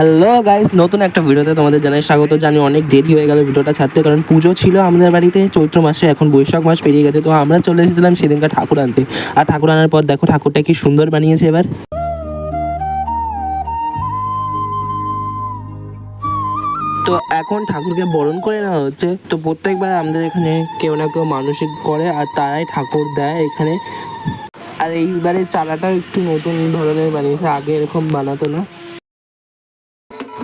Hello guys নতুন একটা ভিডিওতে তোমাদের জানাই স্বাগত। জানি অনেক দেরি হয়ে গেল ভিডিওটা ছাড়তে, কারণ পুজো ছিল আমাদের বাড়িতে চৈত্র মাসে, এখন বৈশাখ মাস পেরিয়ে গেছে, তো আমরা চলে এসেছিলাম সেদিনকার ঠাকুর আনতে। আর ঠাকুর আনার পর দেখো, ঠাকুরটা কি সুন্দর বানিয়েছে এবার। তো এখন ঠাকুরকে বরণ করে নেওয়া হচ্ছে। তো প্রত্যেকবার আমাদের এখানে কেউ না কেউ মানসিক করে, আর তারাই ঠাকুর দেয় এখানে। আর এইবারে চালাটাও একটু নতুন ধরনের বানিয়েছে, আগে এরকম বানাতো না।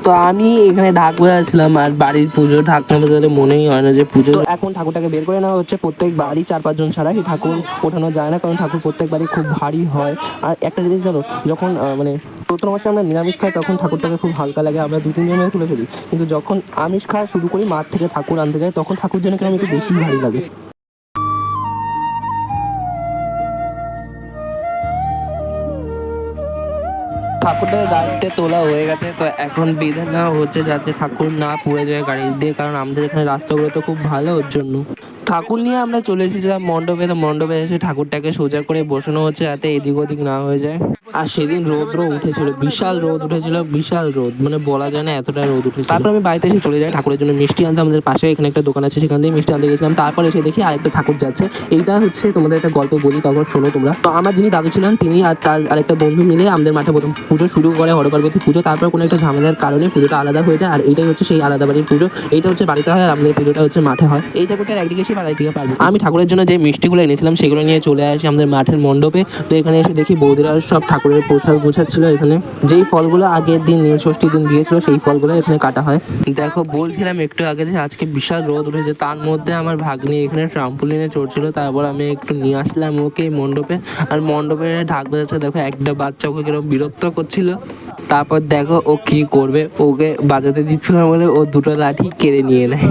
তো আমি এখানে ঢাক বাজাচ্ছিলাম আর বাড়ির পুজো ঢাক না বাজালে মনেই হয় না যে পুজো। এখন ঠাকুরটাকে বের করে নেওয়া হচ্ছে। প্রত্যেক বাড়ি চার পাঁচজন ছাড়া এই ঠাকুর ওঠানো যায় না, কারণ ঠাকুর প্রত্যেক বাড়ি খুব ভারী হয়। আর একটা জিনিস জানো, যখন মানে চৈত্র মাসে আমরা নিরামিষ খাই, তখন ঠাকুরটাকে খুব হালকা লাগে, আমরা দু তিন জনে তুলে ফেলি। কিন্তু যখন আমিষ খাওয়া শুরু করি, মাঠ থেকে ঠাকুর আনতে যাই, তখন ঠাকুর যেন কেন একটু বেশি ভারী লাগে। ঠাকুরটাকে গাড়িতে তোলা হয়ে গেছে, তো এখন বেঁধে নেওয়া হচ্ছে যাতে ঠাকুর না পড়ে যায় গাড়ি দিয়ে, কারণ আমাদের এখানে রাস্তাগুলো তো খুব ভালো ওর জন্য। ঠাকুর নিয়ে আমরা চলে এসেছিলাম মণ্ডপে। তো মণ্ডপে এসে ঠাকুরটাকে সোজা করে বসানো হচ্ছে যাতে এদিক ওদিক না হয়ে যায়। আর সেদিন রোদ্র উঠেছিল, বিশাল রোদ উঠেছিল, বিশাল রোদ। মানে বলা যায় না এতটা রোদ উঠেছিল। তারপর আমি বাড়িতে এসে চলে যাই, ঠাকুরের জন্য মিষ্টি আনতে। আমাদের পাশে এখানে একটা দোকান আছে, সেখান থেকে মিষ্টি আনতে গেছিলাম। তারপর এসে দেখি আরেকটা ঠাকুর যাচ্ছে। এইটা হচ্ছে তোমাদের একটা গল্প বলি তারপর শোনো তোমরা। তো আমার যিনি দাদু ছিলেন, তিনি আর তার আরেকটা বন্ধু মিলে আমাদের মাঠে প্রথম পুজো শুরু করে হরপার্বতী পুজো। তারপর কোনো একটা ঝামেলার কারণে পুজোটা আলাদা হয়ে যায়। আর এইটাই হচ্ছে সেই আলাদা বাড়ির পুজো। এইটা হচ্ছে বাড়িতে হয়, আর আমাদের পুজোটা হচ্ছে মাঠে হয়। এই ঠাকুরটার একদিকে পারব। আমি ঠাকুরের জন্য যে মিষ্টিগুলো এনেছিলাম, সেগুলো নিয়ে চলে আসি আমাদের মাঠের মণ্ডপে। তো এখানে এসে দেখি বৌদিরা সব ঠাকুরের প্রসাদ গোছাচ্ছিল এখানে। যেই ফলগুলো আগের দিন নীল ষষ্ঠীর দিন দিয়েছিল, সেই ফলগুলো এখানে কাটা হয়। দেখো, বলছিলাম একটু আগে যে আজকে বিশাল রোদ উঠেছে, তার মধ্যে আমার ভাগ্নি এখানে ট্রাম্পুলিনে চড়ছিল, তারপর আমি একটু নিয়ে আসলাম ওকে মণ্ডপে। আর মণ্ডপে ঢাক বাজাচ্ছে, দেখো, একটা বাচ্চা ওকে কীরকম বিরক্ত করছিল। তারপর দেখো, ও কি করবে? ওকে বাজাতে দিচ্ছিল বলে ও দুটো লাঠি কেড়ে নিয়ে নেয়।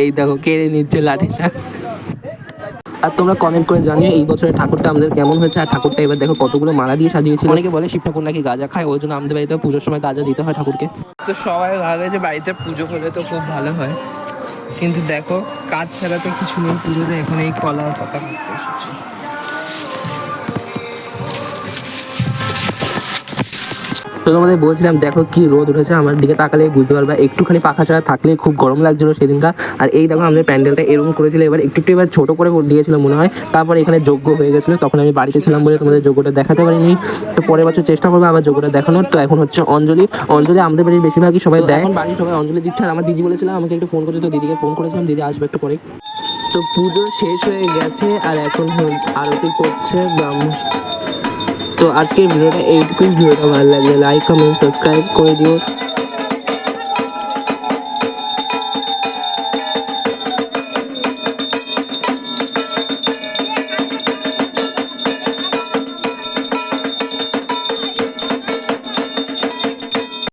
এই দেখো কেড়ে নিচ্ছে লাঠিটা। আর তোমরা কমেন্ট করে জানিও এই বছরের ঠাকুরটা আমাদের কেমন হয়েছে আর ঠাকুরটা এবার দেখো কতগুলো মালা দিয়ে সাজিয়েছিল। অনেকে বলে শিব ঠাকুর নাকি গাঁজা খায় ওই জন্য আমাদের বাড়িতে পুজোর সময় গাঁজা দিতে হয় ঠাকুরকে। তো সবাই ভাবে যে বাড়িতে পুজো করলে তো খুব ভালো হয়। কিন্তু দেখো কাজ ছাড়া তো কিছু নেই পুজোতে এখন এই কলা পাতা করতে এসেছি। তো তোমাদের বলছিলাম দেখো কি রোদ উঠেছে আমার দিকে তাকালে বুঝতে পারবে। একটুখানি পাখা ছাড়া থাকলে খুব গরম লাগছিল সেদিনটা। আর এই দেখো আমাদের প্যান্ডেলটা এরকম করেছিল এবার একটু একটু এবার ছোট করে দিয়েছিল মনে হয়। তারপর এখানে যোগ্য হয়ে গেছিল তখন আমি বাড়িতে ছিলাম বলে তোমাদের যোগ্যটা দেখাতে পারিনি। তো পরের বছর চেষ্টা করব আবার যোগ্যটা দেখানোর। তো এখন হচ্ছে অঞ্জলি। অঞ্জলি আমাদের বাড়ির বেশিরভাগই সবাই দেয়। এখন বাড়ির সবাই অঞ্জলি দিচ্ছে আর আমার দিদি বলেছিলাম আমাকে একটু ফোন করেছে তো দিদিকে ফোন করেছিলাম দিদি আসবে একটু পরে। তো পুজো শেষ হয়ে গেছে আর এখন আরতি করছে ব্রাহ্মণ তো আজকের ভিডিওটা এইটুকুই ভিডিওটা ভালো লাগলে লাইক কমেন্ট সাবস্ক্রাইব করে দিও